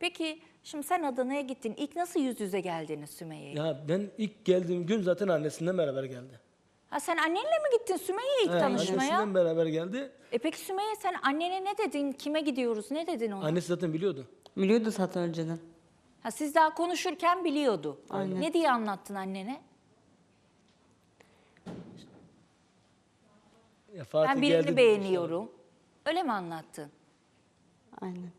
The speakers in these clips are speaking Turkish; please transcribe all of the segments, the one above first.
Peki şimdi sen Adana'ya gittin. İlk nasıl yüz yüze geldiniz Sümeyye'ye? Ya ben ilk geldiğim gün zaten annesinden beraber geldi. Ha sen annenle mi gittin Sümeyye'ye ilk He, tanışmaya? annesinden beraber geldi. E peki Sümeyye sen annene ne dedin? Kime gidiyoruz? Ne dedin ona? Annesi zaten biliyordu. Biliyordu zaten önceden. Ha siz daha konuşurken biliyordu. Aynen. Ne diye anlattın annene? Ya Fatih ben birini beğeniyorum. Öyle mi anlattın? Aynen.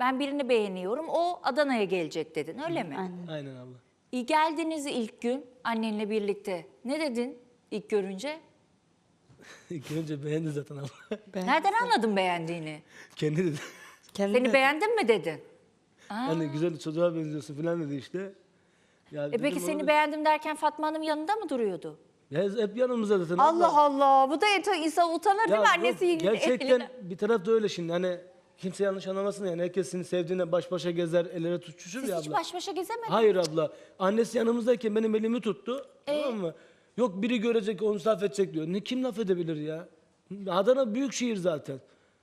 Ben birini beğeniyorum. O Adana'ya gelecek dedin. Öyle mi? Aynen. Aynen abla. İyi geldiniz ilk gün annenle birlikte. Ne dedin ilk görünce? İlk önce beğendi zaten abla. Nereden anladın beğendiğini? Kendi dedi. kendi Seni beğendin mi dedin? Hani güzel çocuğa benziyorsun falan dedi işte. Ya E peki seni "Oğlum, beğendim derken Fatma Hanım yanında mı duruyordu? Ya hep yanımızda zaten. Allah abla. Allah. Bu da et- insan utanır değil mi yok, annesi Gerçekten bir taraf da öyle şimdi hani kimse yanlış anlamasın yani herkes seni sevdiğine baş başa gezer el ele tutuşur Siz ya hiç abla. baş başa gezemediniz. Hayır abla. Annesi yanımızdayken benim elimi tuttu. Ee? Tamam mı? Yok biri görecek onu laf edecek diyor. Ne kim laf edebilir ya? Adana büyük şehir zaten.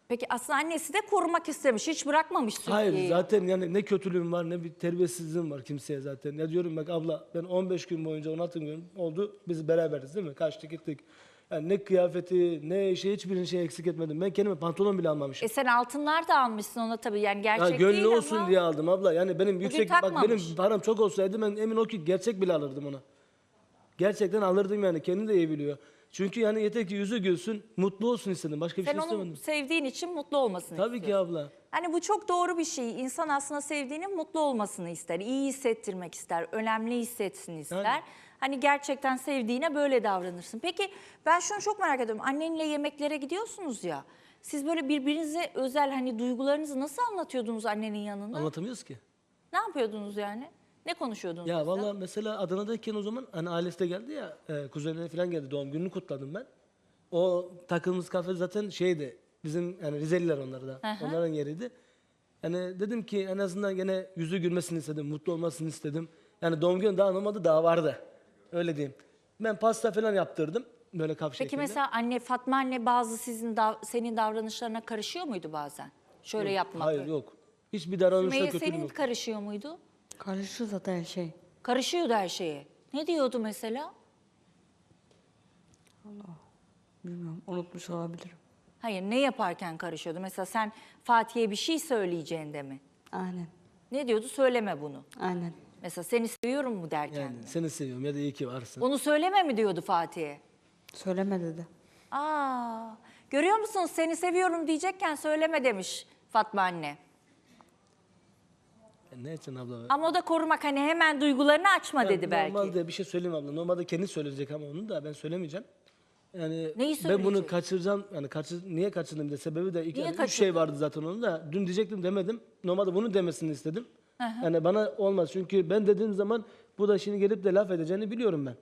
Peki aslında annesi de korumak istemiş. Hiç bırakmamış Hayır Sümeyye'yi. zaten yani ne kötülüğüm var ne bir terbiyesizliğim var kimseye zaten. Ya diyorum bak abla ben 15 gün boyunca 16 gün oldu biz beraberiz değil mi? Kaçtık gittik. Yani ne kıyafeti ne şey hiçbir şey eksik etmedim. Ben kendime pantolon bile almamışım. E sen altınlar da almışsın ona tabii yani Ya gerçek gönlü değil olsun ama. diye aldım abla. Yani benim yüksek bak benim param çok olsaydı ben emin ol ki gerçek bile alırdım ona. Gerçekten alırdım yani. Kendi de iyi biliyor. Çünkü yani yeter ki yüzü gülsün, mutlu olsun istedim. Başka bir Sen şey onu istemedim. sevdiğin için mutlu olmasını Tabii ki abla. Hani bu çok doğru bir şey. İnsan aslında sevdiğinin mutlu olmasını ister, iyi hissettirmek ister, önemli hissetsin ister. Yani. Hani gerçekten sevdiğine böyle davranırsın. Peki ben şunu çok merak ediyorum. Annenle yemeklere gidiyorsunuz ya. Siz böyle birbirinize özel hani duygularınızı nasıl anlatıyordunuz annenin yanında? Anlatamıyoruz ki. Ne yapıyordunuz yani? Ne konuşuyordunuz? Ya mesela? valla mesela Adana'dayken o zaman hani ailesi de geldi ya, e, kuzenleri falan geldi doğum gününü kutladım ben. O takımımız kafe zaten şeydi, bizim yani Rizeliler onlar da, hı. onların yeriydi. Yani dedim ki en azından gene yüzü gülmesini istedim, mutlu olmasını istedim. Yani doğum günü daha olmadı, daha vardı. Öyle diyeyim. Ben pasta falan yaptırdım, böyle kap Peki şeklinde. mesela anne Fatma anne bazı sizin dav- senin davranışlarına karışıyor muydu bazen? Şöyle yapmak. Hayır yok. Hiçbir davranışta Sümeyye kötülüğüm senin yok. karışıyor muydu? Karışıyor zaten her şey. Karışıyordu her şeye. Ne diyordu mesela? Bilmiyorum unutmuş olabilirim. Hayır ne yaparken karışıyordu? Mesela sen Fatih'e bir şey söyleyeceğinde mi? Aynen. Ne diyordu? Söyleme bunu. Aynen. Mesela seni seviyorum mu derken Yani mi? seni seviyorum ya da iyi ki varsın. Onu söyleme mi diyordu Fatih'e? Söyleme dedi. Aa, görüyor musunuz seni seviyorum diyecekken söyleme demiş Fatma anne. Ya ne için abla? Ama o da korumak hani hemen duygularını açma Ya dedi belki. Normalde bir şey söyleyeyim abla. Normalde kendi söyleyecek ama onu da ben söylemeyeceğim. Yani Neyi ben bunu söyleyecek? kaçıracağım. Yani kaçır, niye kaçırdım de sebebi de iki, Niye yani üç kaçırdın? şey vardı zaten onun da. Dün diyecektim demedim. Normalde bunu demesini istedim. Yani bana olmaz. Çünkü ben dediğim zaman bu da şimdi gelip de laf edeceğini biliyorum ben.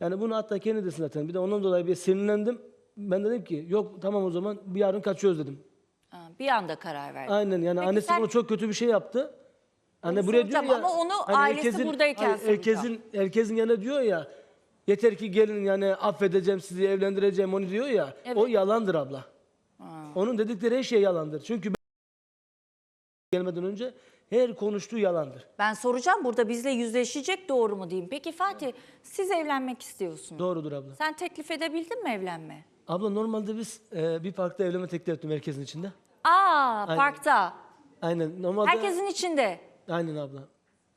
Yani bunu hatta kendi desin zaten. Bir de ondan dolayı bir sinirlendim. Ben dedim ki yok tamam o zaman bir yarın kaçıyoruz dedim. Bir anda karar verdi. Aynen yani Peki annesi sen- buna çok kötü bir şey yaptı. Anne Onu buraya diyor soracağım ya. ama onu hani ailesi buradayken soracağım. herkesin herkesin yanına diyor ya. Yeter ki gelin yani affedeceğim sizi evlendireceğim onu diyor ya. O yalandır abla. Onun dedikleri her şey yalandır. Çünkü gelmeden önce her konuştuğu yalandır. Ben soracağım burada bizle yüzleşecek doğru mu diyeyim. Peki Fatih siz evlenmek istiyorsunuz. Doğrudur abla. Sen teklif edebildin mi evlenme? Abla normalde biz e, bir parkta evlenme teklif ettim herkesin içinde. Aa parkta. Aynen normalde. Herkesin içinde. Aynen abla.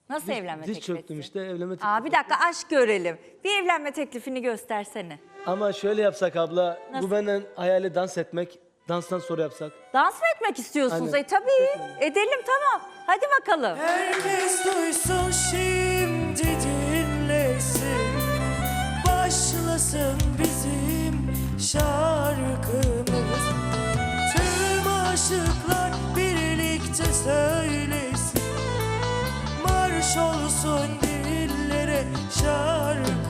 Nasıl evlenme Diz teklif çöktüm ettin? işte evlenme teklif Aa bir dakika aşk görelim. Bir evlenme teklifini göstersene. Ama şöyle yapsak abla. Bu benden hayali dans etmek. Danstan sonra yapsak. Dans mı etmek istiyorsunuz? Aynen. E tabii. Edelim tamam. Hadi bakalım. Herkes duysun şimdi dinlesin Başlasın bizim şarkımız Tüm aşıklar birlikte söylesin Marş olsun dillere şarkımız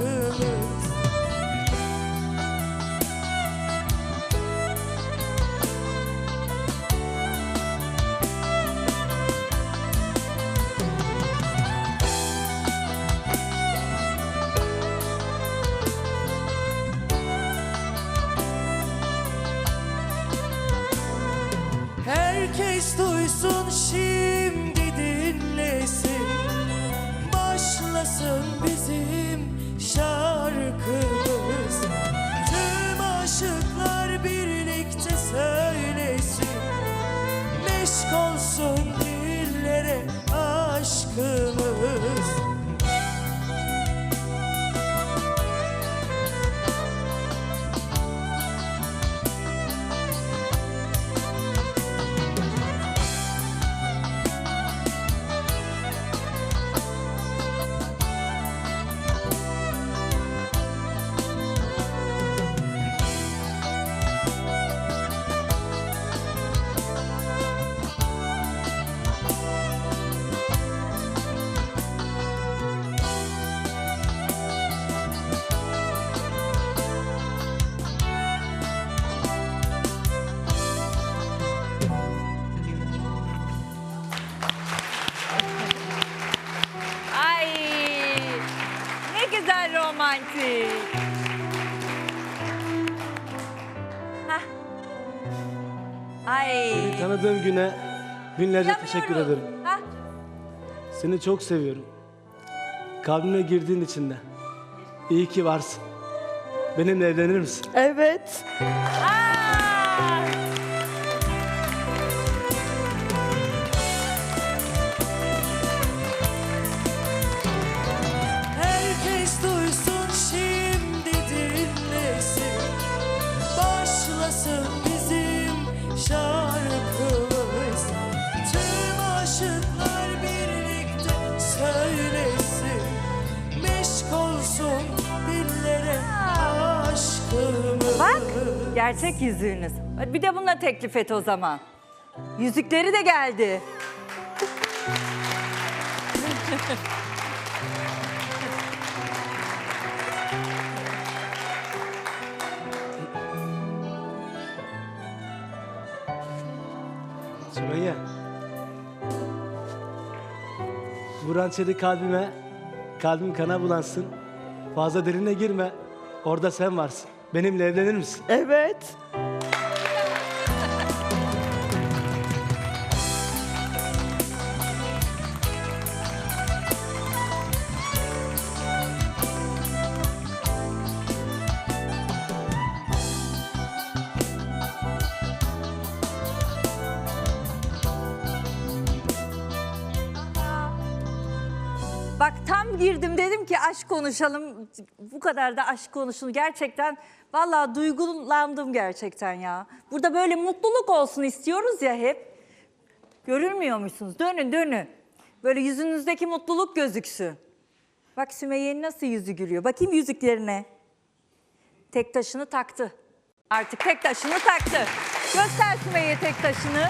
romantik. Hah. Ay. Seni tanıdığım güne binlerce teşekkür ederim. Hah. Seni çok seviyorum. Kalbime girdiğin için de. İyi ki varsın. Benimle evlenir misin? Evet. Aa! Gerçek yüzüğünüz. Bir de bununla teklif et o zaman. Yüzükleri de geldi. Süreyya. Bu hançeri kalbime, kalbim kana bulansın. Fazla derine girme. Orada sen varsın. Benimle evlenir misin? Evet. Bak girdim dedim ki aşk konuşalım. Bu kadar da aşk konuşun. Gerçekten vallahi duygulandım gerçekten ya. Burada böyle mutluluk olsun istiyoruz ya hep. Görülmüyor musunuz? Dönün dönün. Böyle yüzünüzdeki mutluluk gözüksün. Bak Sümeyye'nin nasıl yüzü gülüyor. Bakayım yüzüklerine. Tek taşını taktı. Artık tek taşını taktı. Göster Sümeyye tek taşını.